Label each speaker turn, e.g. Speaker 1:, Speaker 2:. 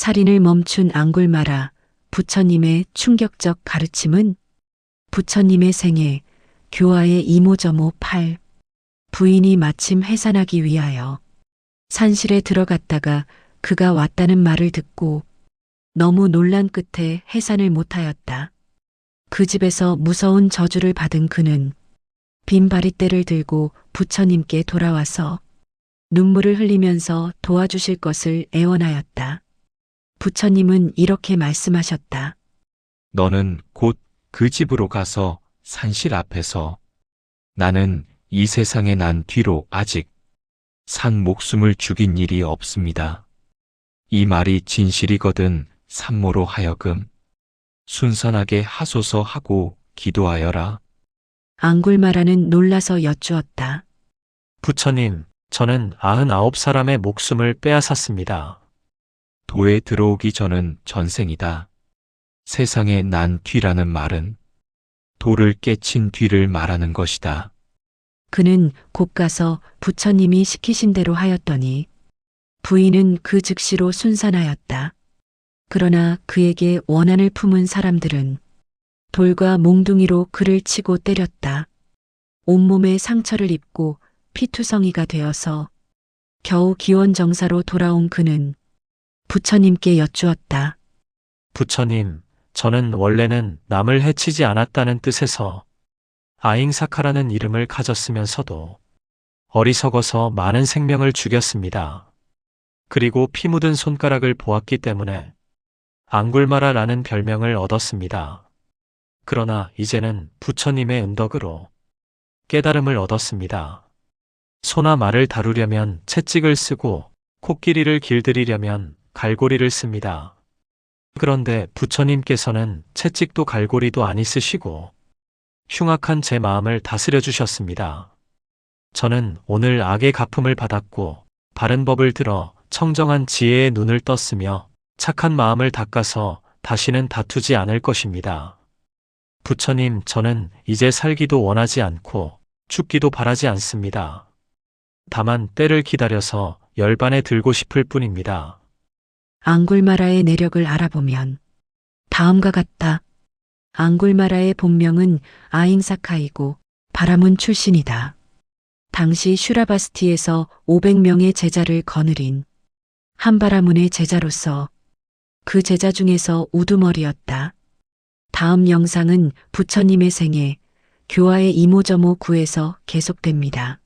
Speaker 1: 살인을 멈춘 앙굴마라 부처님의 충격적 가르침은 부처님의 생애 교화의 이모저모 8 부인이 마침 해산하기 위하여 산실에 들어갔다가 그가 왔다는 말을 듣고 너무 놀란 끝에 해산을 못하였다. 그 집에서 무서운 저주를 받은 그는 빈 바리떼를 들고 부처님께 돌아와서 눈물을 흘리면서 도와주실 것을 애원하였다. 부처님은 이렇게 말씀하셨다.
Speaker 2: 너는 곧 그 집으로 가서 산실 앞에서 나는 이 세상에 난 뒤로 아직 산 목숨을 죽인 일이 없습니다. 이 말이 진실이거든 산모로 하여금 순산하게 하소서 하고 기도하여라.
Speaker 1: 앙굴마라는 놀라서 여쭈었다.
Speaker 3: 부처님, 저는 99 사람의 목숨을 빼앗았습니다.
Speaker 2: 도에 들어오기 전은 전생이다. 세상에 난 뒤라는 말은 도를 깨친 뒤를 말하는 것이다.
Speaker 1: 그는 곧 가서 부처님이 시키신 대로 하였더니 부인은 그 즉시로 순산하였다. 그러나 그에게 원한을 품은 사람들은 돌과 몽둥이로 그를 치고 때렸다. 온몸에 상처를 입고 피투성이가 되어서 겨우 기원정사로 돌아온 그는 부처님께 여쭈었다.
Speaker 3: 부처님, 저는 원래는 남을 해치지 않았다는 뜻에서 아잉사카라는 이름을 가졌으면서도 어리석어서 많은 생명을 죽였습니다. 그리고 피 묻은 손가락을 보았기 때문에 앙굴마라라는 별명을 얻었습니다. 그러나 이제는 부처님의 은덕으로 깨달음을 얻었습니다. 소나 말을 다루려면 채찍을 쓰고 코끼리를 길들이려면 갈고리를 씁니다. 그런데 부처님께서는 채찍도 갈고리도 안 있으시고 흉악한 제 마음을 다스려 주셨습니다. 저는 오늘 악의 가품을 받았고 바른 법을 들어 청정한 지혜의 눈을 떴으며 착한 마음을 닦아서 다시는 다투지 않을 것입니다. 부처님, 저는 이제 살기도 원하지 않고 죽기도 바라지 않습니다. 다만 때를 기다려서 열반에 들고 싶을 뿐입니다.
Speaker 1: 앙굴마라의 내력을 알아보면 다음과 같다. 앙굴마라의 본명은 아잉사카이고 바라문 출신이다. 당시 슈라바스티에서 500명의 제자를 거느린 한바라문의 제자로서 그 제자 중에서 우두머리였다. 다음 영상은 부처님의 생애 교화의 이모저모 구에서 계속됩니다.